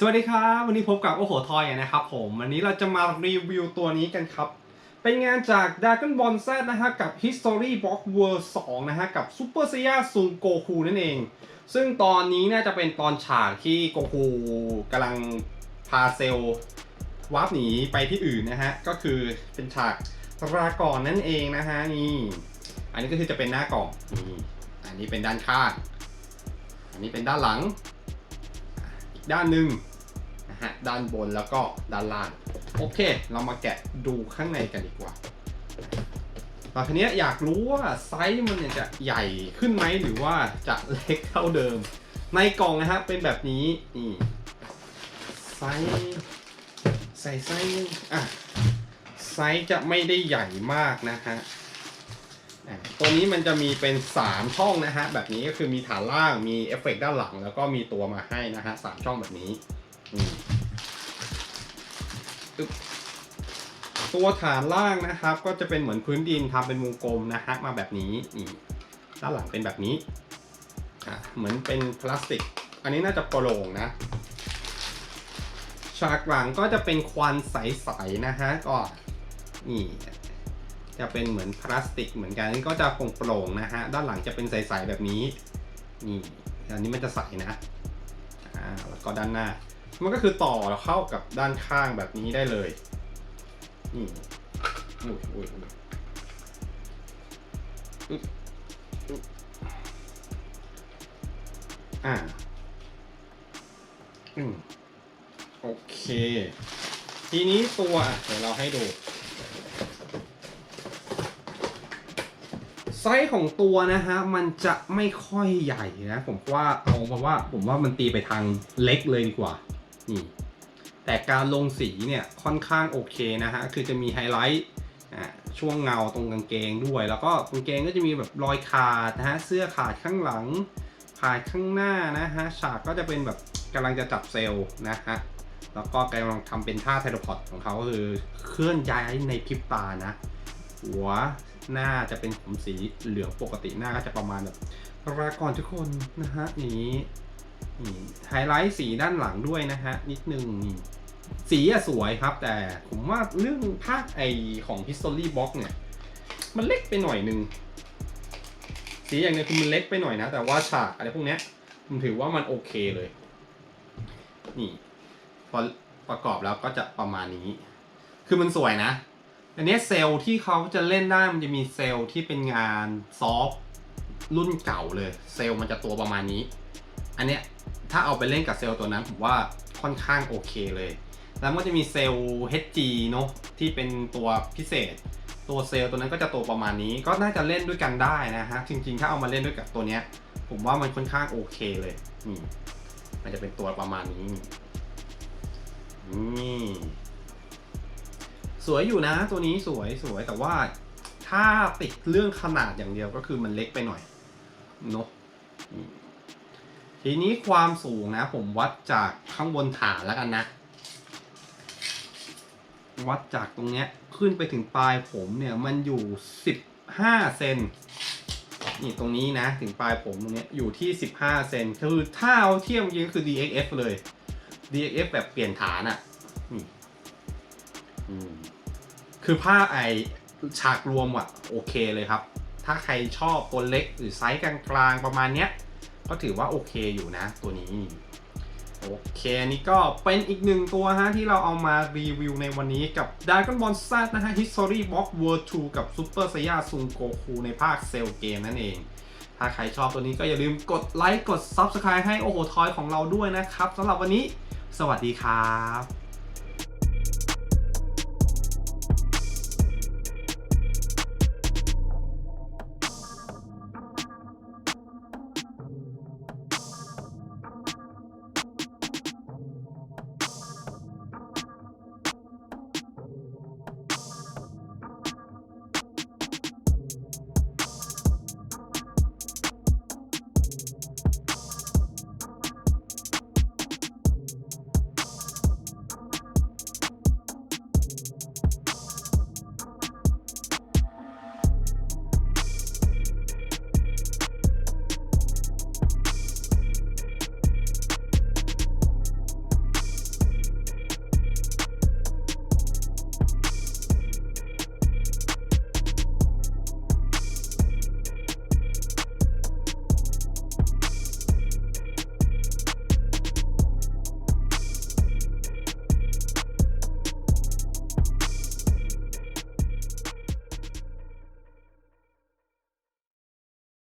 สวัสดีครับ วันนี้พบกับโอโหทอยนะครับผมวันนี้เราจะมารีวิวตัวนี้กันครับ เป็นงานจาก Dragon Ball Z นะฮะกับ History Box World 2 นะฮะกับ Super Saiyan Sun Goku นั่นเอง ซึ่งตอนนี้น่าจะเป็นตอนฉากที่โกคูกำลังพาเซลวาร์ปหนีไปที่อื่นนะฮะ ก็คือเป็นฉากรากอนนั่นเองนะฮะนี่ อันนี้ก็คือจะเป็นหน้ากล่องนี่อันนี้เป็นด้านข้าง อันนี้เป็นด้านหลัง อีกด้านหนึ่ง นะฮะด้านบนแล้วก็ด้านล่างโอเค เรามาแกะดูข้างในกันดีกว่าตอนนี้อยากรู้ว่าไซส์มันจะใหญ่ขึ้นไหมหรือว่าจะเล็กเท่าเดิม ในกล่องนะฮะเป็นแบบนี้นี่ไซส์ใส่ไซส์อะไซส์จะไม่ได้ใหญ่มากนะฮะตัวนี้มันจะมีเป็น 3 ช่องนะฮะ แบบนี้ก็คือมีฐานล่างมีเอฟเฟกต์ด้านหลัง แล้วก็มีตัวมาให้นะฮะสามช่องแบบนี้ ตัวฐานล่างนะครับ ก็จะเป็นเหมือนพื้นดินทำเป็นวงกลมนะฮะมาแบบนี้นี่ด้านหลังเป็นแบบนี้อะเหมือนเป็นพลาสติก อันนี้น่าจะโปร่งนะฉากหลังก็จะเป็นควันใสๆนะฮะก็นี่จะเป็นเหมือนพลาสติกเหมือนกันก็จะโปร่งๆนะฮะด้านหลังจะเป็นใสๆแบบนี้นี่อันนี้มันจะใสนะอ่าแล้วก็ด้านหน้า มันก็คือต่อเข้ากับด้านข้างแบบนี้ได้เลยนี่อุ้ยอุ้ยอุ้ยอ่าอืมโอเค ทีนี้ตัวเดี๋ยวเราให้ดูไซส์ของตัวนะฮะมันจะไม่ค่อยใหญ่นะ ผมว่าเอาเพราะว่าผมว่ามันตีไปทางเล็กเลยดีกว่า นี่แต่การลงสีเนี่ยค่อนข้างโอเคนะฮะคือจะมีไฮไลท์ช่วงเงาตรงกางเกงด้วย แล้วก็กางเกงก็จะมีแบบรอยขาดนะฮะเสื้อขาดข้างหลัง ขาดข้างหน้านะฮะฉากก็จะเป็นแบบกำลังจะจับเซลล์นะฮะแล้วก็กำลังทำเป็นท่าเทเลพอร์ตของเขาก็คือเคลื่อนย้ายในพริบตานะ หัวหน้าจะเป็นผมสีเหลืองปกติหน้าก็จะประมาณแบบรากรทุกคนนะฮะนี้ นี่ไฮไลท์สีด้านหลังด้วยนะฮะ นิดนึงนี่สีอะสวยครับ แต่ผมว่าเรื่องภาคไอของ History Box เนี่ย มันเล็กไปหน่อยนึง สีอย่างเนี้ยคือมันเล็กไปหน่อยนะ แต่ว่าฉากอะไรพวกเนี้ยผมถือว่ามันโอเคเลย นี่ พอประกอบแล้วก็จะประมาณนี้ คือมันสวยนะ อันเนี้ยเซลล์ที่เขาจะเล่นได้มันจะมีเซลล์ที่เป็นงานซอฟต์รุ่นเก่าเลย เซลล์มันจะตัวประมาณนี้ อันเนี้ย ถ้าเอาไปเล่นกับเซลล์ตัวนั้นผมว่าค่อนข้างโอเคเลย แล้วมันจะมีเซลล์ HG เนอะที่เป็นตัวพิเศษ ตัวเซลล์ตัวนั้นก็จะโตประมาณนี้ ก็น่าจะเล่นด้วยกันได้นะฮะ จริงๆ ถ้าเอามาเล่นด้วยกับตัวเนี้ย ผมว่ามันค่อนข้างโอเคเลยนี่มันจะเป็นตัวประมาณนี้นี่สวยอยู่นะตัวนี้สวยสวยแต่ว่าถ้าติดเรื่องขนาดอย่างเดียวก็คือมันเล็กไปหน่อยเนอะ ทีนี้ความสูงนะ ผมวัดจากข้างบนฐานแล้วกันนะ วัดจากตรงเนี้ยขึ้นไปถึงปลายผมเนี่ยมันอยู่15เซนนี่ตรงนี้นะถึงปลายผมตรงเนี้ยอยู่ที่ 15 เซนคือถ้าเอาเทียบจริงคือ DXF เลย DXF แบบเปลี่ยนฐานอะ่ะอืมคือผ้าไอฉากรวมอะโอเคเลยครับ ถ้าใครชอบตัวเล็กหรือไซส์กลางๆประมาณเนี้ย ก็ถือว่าโอเคอยู่นะตัวนี้โอเคอันนี้ก็เป็นอีกหนึ่งตัวฮะที่เราเอามารีวิวในวันนี้กับ Dragon Ball Z นะฮะ History Box World 2 กับ Super Saiyan Sun Goku ในภาคเซลเกมนั่นเอง ถ้าใครชอบตัวนี้ก็อย่าลืมกดไลค์กด Subscribe ให้โอโหทอยของเราด้วยนะครับสำหรับวันนี้ สวัสดีครับ